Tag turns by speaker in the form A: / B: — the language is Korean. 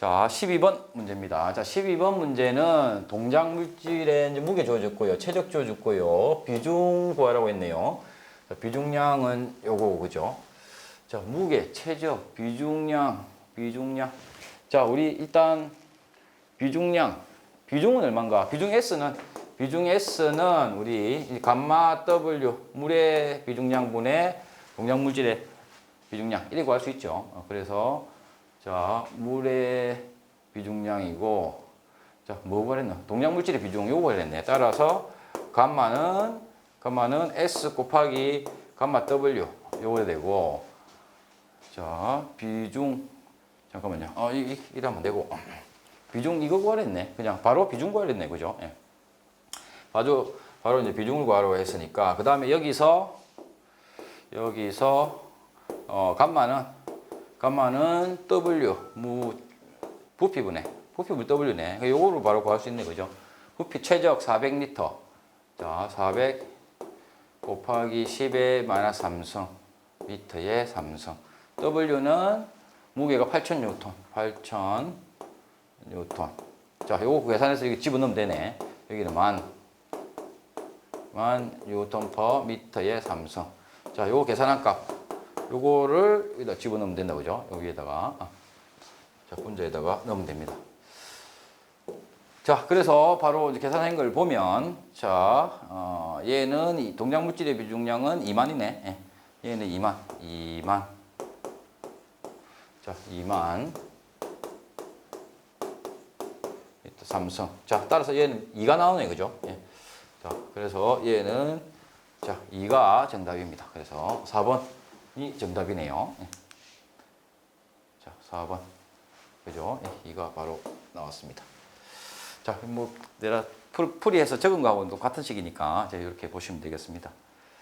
A: 자, 12번 문제입니다. 자, 12번 문제는 동작 물질의 무게 주어졌고요. 체적 주어졌고요. 비중 구하라고 했네요. 자, 비중량은 요거 그죠? 자, 무게, 체적, 비중량, 비중량. 자, 우리 일단 비중량, 비중은 얼마인가? 비중 S는 비중 S는 우리 이 감마 W 물의 비중량분의 동작 물질의 비중량 이렇게 구할 수 있죠. 어, 그래서 자 물의 비중량이고 자뭐 구하랬나? 동작 물질의 비중 요거 구하랬네. 따라서 감마는 감마는 S 곱하기 감마 W 요거 되고 자 비중 잠깐만요. 어, 이, 이, 이러면 되고. 비중 이거 구하랬네. 그냥 바로 비중 구하랬네. 그죠? 예. 바로, 바로 이제 비중을 구하라고 했으니까. 그 다음에 여기서, 여기서, 어, 감마는, 감마는 W, 무, 부피분해. 부피분 W네. 그러니까 요거를 바로 구할 수 있네. 그죠? 부피 최적 400리터. 자, 400 곱하기 10의 마이너스 3승. 미터의 3승. W는 무게가 8,000 뉴턴. 8,000 뉴턴. 자, 요거 계산해서 여기 집어넣으면 되네. 여기는 만, 만 뉴턴 퍼 미터의 삼성. 자, 요거 계산한 값. 요거를 여기다 집어넣으면 된다, 그죠? 여기에다가. 아. 자, 분자에다가 넣으면 됩니다. 자, 그래서 바로 계산한 걸 보면, 자, 어, 얘는 이 동작 물질의 비중량은 2만이네. 예. 얘는 2만, 2만. 자, 2만. 또 삼성. 자, 따라서 얘는 2가 나오네, 그죠? 예. 자, 그래서 얘는 자, 2가 정답입니다. 그래서 4번 이 정답이네요. 예. 자, 4번. 그죠? 예, 2가 바로 나왔습니다. 자, 뭐 내가 풀, 풀이해서 적은 거하고는 같은 식이니까 이렇게 보시면 되겠습니다.